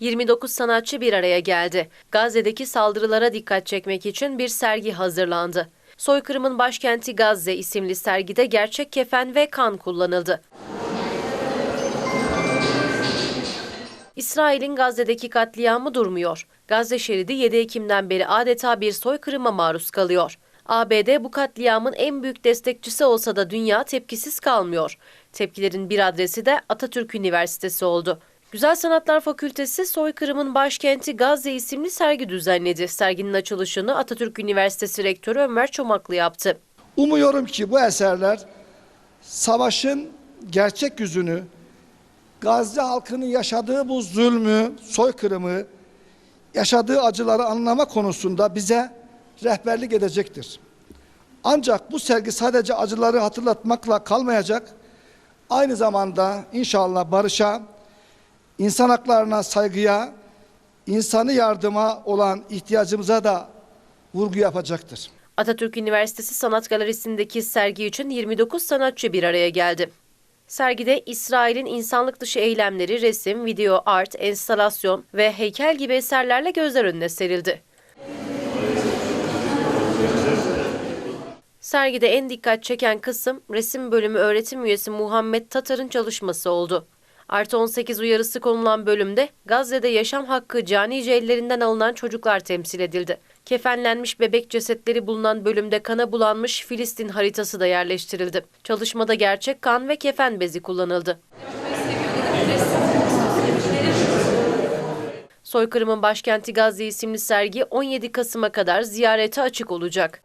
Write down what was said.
...29 sanatçı bir araya geldi. Gazze'deki saldırılara dikkat çekmek için bir sergi hazırlandı. Soykırımın başkenti Gazze isimli sergide gerçek kefen ve kan kullanıldı. İsrail'in Gazze'deki katliamı durmuyor. Gazze şeridi 7 Ekim'den beri adeta bir soykırıma maruz kalıyor. ABD bu katliamın en büyük destekçisi olsa da dünya tepkisiz kalmıyor. Tepkilerin bir adresi de Atatürk Üniversitesi oldu. Güzel Sanatlar Fakültesi Soykırımın Başkenti Gazze isimli sergi düzenledi. Serginin açılışını Atatürk Üniversitesi Rektörü Ömer Çomaklı yaptı. Umuyorum ki bu eserler savaşın gerçek yüzünü, Gazze halkının yaşadığı bu zulmü, soykırımı, yaşadığı acıları anlama konusunda bize rehberlik edecektir. Ancak bu sergi sadece acıları hatırlatmakla kalmayacak, aynı zamanda inşallah barışa, insan haklarına saygıya, insanı yardıma olan ihtiyacımıza da vurgu yapacaktır. Atatürk Üniversitesi Sanat Galerisi'ndeki sergi için 29 sanatçı bir araya geldi. Sergide İsrail'in insanlık dışı eylemleri resim, video, art, enstalasyon ve heykel gibi eserlerle gözler önüne serildi. Sergide en dikkat çeken kısım resim bölümü öğretim üyesi Muhammed Tatar'ın çalışması oldu. Artı 18 uyarısı konulan bölümde Gazze'de yaşam hakkı canice ellerinden alınan çocuklar temsil edildi. Kefenlenmiş bebek cesetleri bulunan bölümde kana bulanmış Filistin haritası da yerleştirildi. Çalışmada gerçek kan ve kefen bezi kullanıldı. Soykırımın başkenti Gazze isimli sergi 17 Kasım'a kadar ziyarete açık olacak.